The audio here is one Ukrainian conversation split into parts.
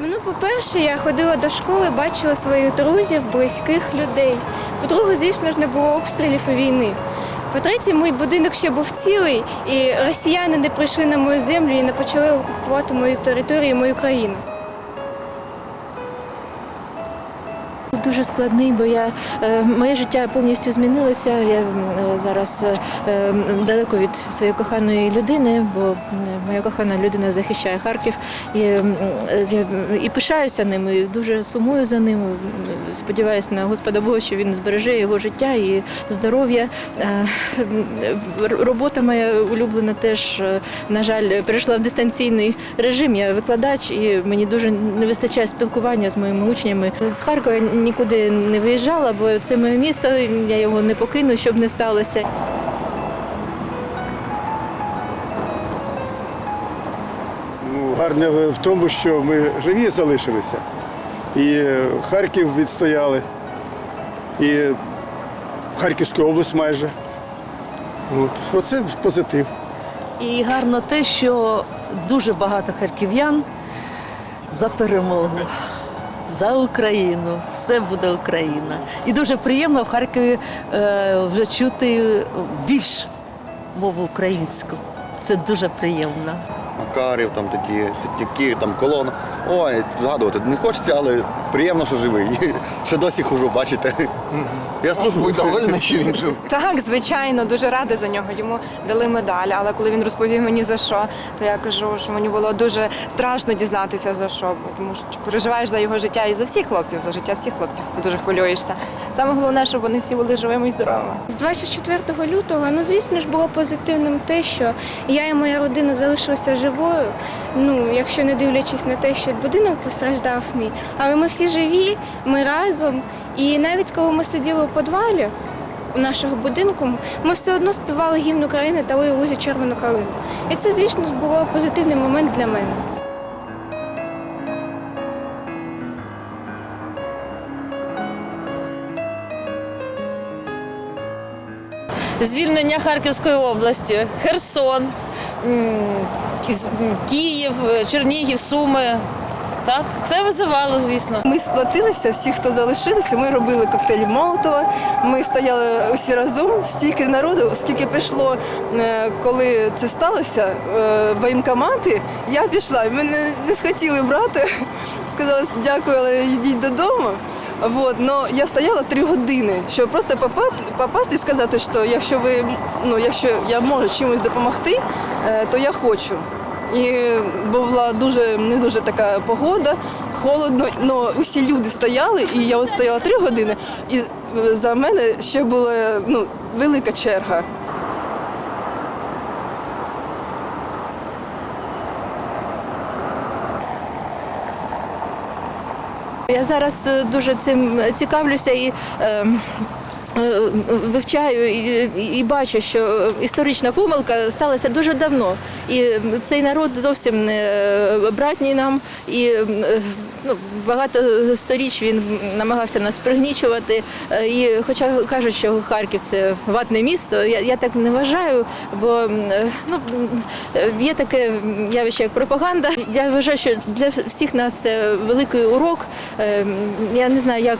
Ну, по-перше, я ходила до школи, бачила своїх друзів, близьких людей. По-друге, звісно ж, не було обстрілів і війни. По-третє, мій будинок ще був цілий, і росіяни не прийшли на мою землю і не почали окупувати мою територію, і мою країну. Дуже складний, бо я е, моє життя повністю змінилося. Я е, зараз е, далеко від своєї коханої людини, бо моя кохана людина захищає Харків. І, і пишаюся ним, і дуже сумую за ним. Сподіваюся на Господа Бога, що він збереже його життя і здоров'я. Робота моя улюблена теж, на жаль, перейшла в дистанційний режим. Я викладач, і мені дуже не вистачає спілкування з моїми учнями. З Харкова нікуди не виїжджала, бо це моє місто, я його не покину, щоб не сталося. Ну, гарне в тому, що ми живі залишилися. І е, Харків відстояли, і Харківську область майже. От. Оце позитив. І гарно те, що дуже багато харків'ян за перемогу, за Україну. Все буде Україна. І дуже приємно в Харкові е, вже чути більш мову українську. Це дуже приємно. Макарів, там такі сітняки, там колона. Ой, згадувати не хочеться, але приємно, що живий. Ще досі хожу, бачите. Я служу. Ви довольні, що він жив? Так, звичайно, дуже рада за нього. Йому дали медаль, але коли він розповів мені за що, то я кажу, що мені було дуже страшно дізнатися за що, тому що переживаєш за його життя і за всіх хлопців, за життя всіх хлопців, дуже хвилюєшся. Саме головне, щоб вони всі були живими і здоровими. З 24 лютого, ну звісно ж, було позитивним те, що я і моя родина залишилися живою. Ну, якщо не дивлячись на те, що будинок постраждав мій, але ми всі живі, ми разом. І навіть коли ми сиділи у підвалі у нашого будинку, ми все одно співали гімн України та у лузі червону калину. І це, звісно, було позитивний момент для мене. звільнення Харківської області, Херсон, Київ, Чернігів, Суми. Так, це визивало, звісно. Ми сплатилися, всі, хто залишилися, ми робили коктейлі Молотова. Ми стояли усі разом, стільки народу, скільки прийшло, е, коли це сталося, е, воєнкомати, я пішла. Мене не схотіли брати. Сказали, дякую, але йдіть додому. Вот, но я стояла три години, щоб просто попасти, попасти і сказати, що якщо ви, ну, якщо я можу чимось допомогти, е, то я хочу. І була дуже не дуже така погода, холодно, але усі люди стояли, і я от стояла три години, і за мене ще була ну, велика черга. Я зараз е, дуже цим цікавлюся і. е, е, Вивчаю і, і бачу, що історична помилка сталася дуже давно, і цей народ зовсім не братній нам, і е, ну, багато сторіч він намагався нас пригнічувати. Е, І хоча кажуть, що Харків це ватне місто, я, я так не вважаю, бо е, ну, е, є таке явище, як пропаганда. Я вважаю, що для всіх нас це великий урок. Я не знаю, як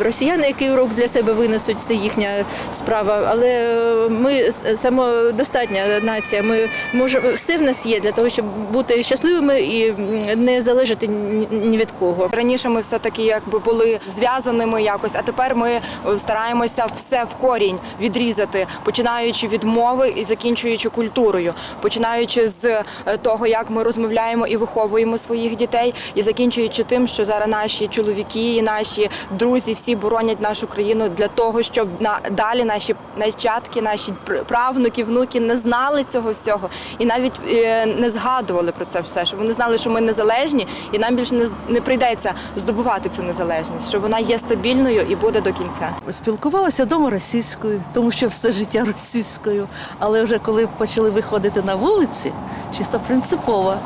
росіяни, який урок для себе винесуть, це їхня справа. Але ми самодостатня нація. Ми можемо все в нас є для того, щоб бути щасливими і не залежати ні від кого. Раніше ми все таки якби були зв'язаними якось, а тепер ми е, стараємося все в корінь відрізати, починаючи від мови і закінчуючи культурою, починаючи з е, того, як ми розмовляємо і виховуємо своїх дітей, і закінчуючи тим, що зараз наші чоловіки, і наші друзі всі боронять нашу країну для того, щоб далі наші нащадки, наші пр- правнуки, внуки не знали цього всього і навіть е, не згадували про це все, щоб вони знали, що ми незалежні, і нам більше не прийдеться здобувати цю незалежність, що вона є стабільною і буде до кінця. Спілкувалася вдома російською, тому що все життя російською. Але вже коли почали виходити на вулиці, чисто принципова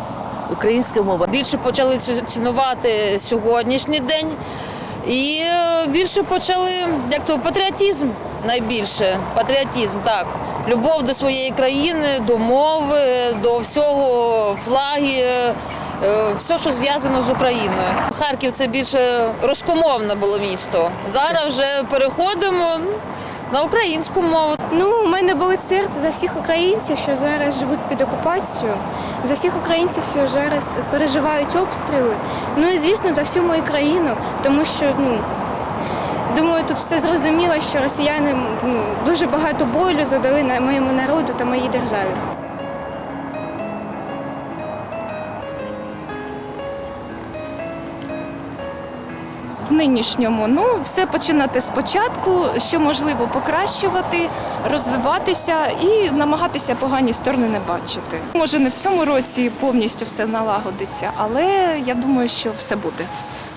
українська мова. Більше почали цінувати сьогоднішній день. І е, більше почали, як то патріотизм найбільше. Патріотизм, так. Любов до своєї країни, до мови, до всього, флаги, е, все, що зв'язано з Україною. Харків це більше рускомовне було місто. Зараз вже переходимо ну, на українську мову. Ну, у мене болить серце за всіх українців, що зараз живуть під окупацією, за всіх українців, що зараз переживають обстріли. Ну і звісно, за всю мою країну, тому що ну. Думаю, тут все зрозуміло, що росіяни ну, дуже багато болю задали на моєму народу та моїй державі. нинішньому. Ну, все починати спочатку, що можливо покращувати, розвиватися і намагатися погані сторони не бачити. Може, не в цьому році повністю все налагодиться, але я думаю, що все буде.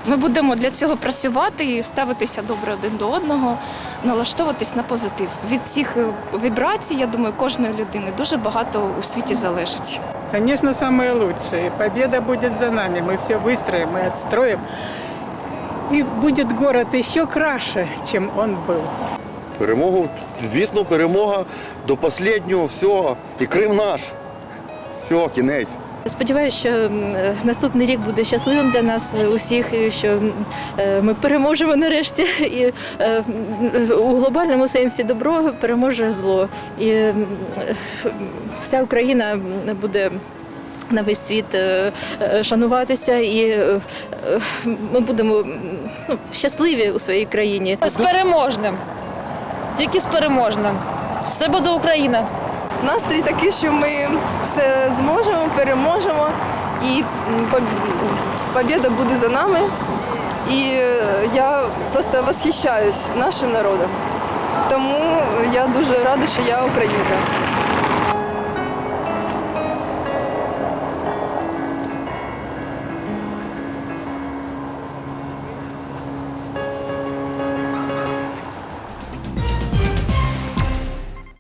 Ми будемо для цього працювати і ставитися добре один до одного, налаштовуватись на позитив. Від цих е, вібрацій, я думаю, кожної людини дуже багато у світі залежить. Конечно, самое лучшее. Победа будет за нами. Мы все выстроим, мы отстроим. И будет город еще краше, чем он был. Перемогу, звісно, перемога до останнього, все. І Крим наш. Все, кінець. Сподіваюся, що наступний рік буде щасливим для нас усіх, і що е, ми переможемо нарешті. І е, у глобальному сенсі добро переможе зло. І е, вся Україна буде. На весь світ е, е, шануватися, і е, ми будемо ну, щасливі у своїй країні. З переможним. Тільки з переможним. Все буде Україна. Настрій такий, що ми все зможемо, переможемо, і м, поб- побєда буде за нами. І я просто восхищаюсь нашим народом. Тому я дуже рада, що я українка.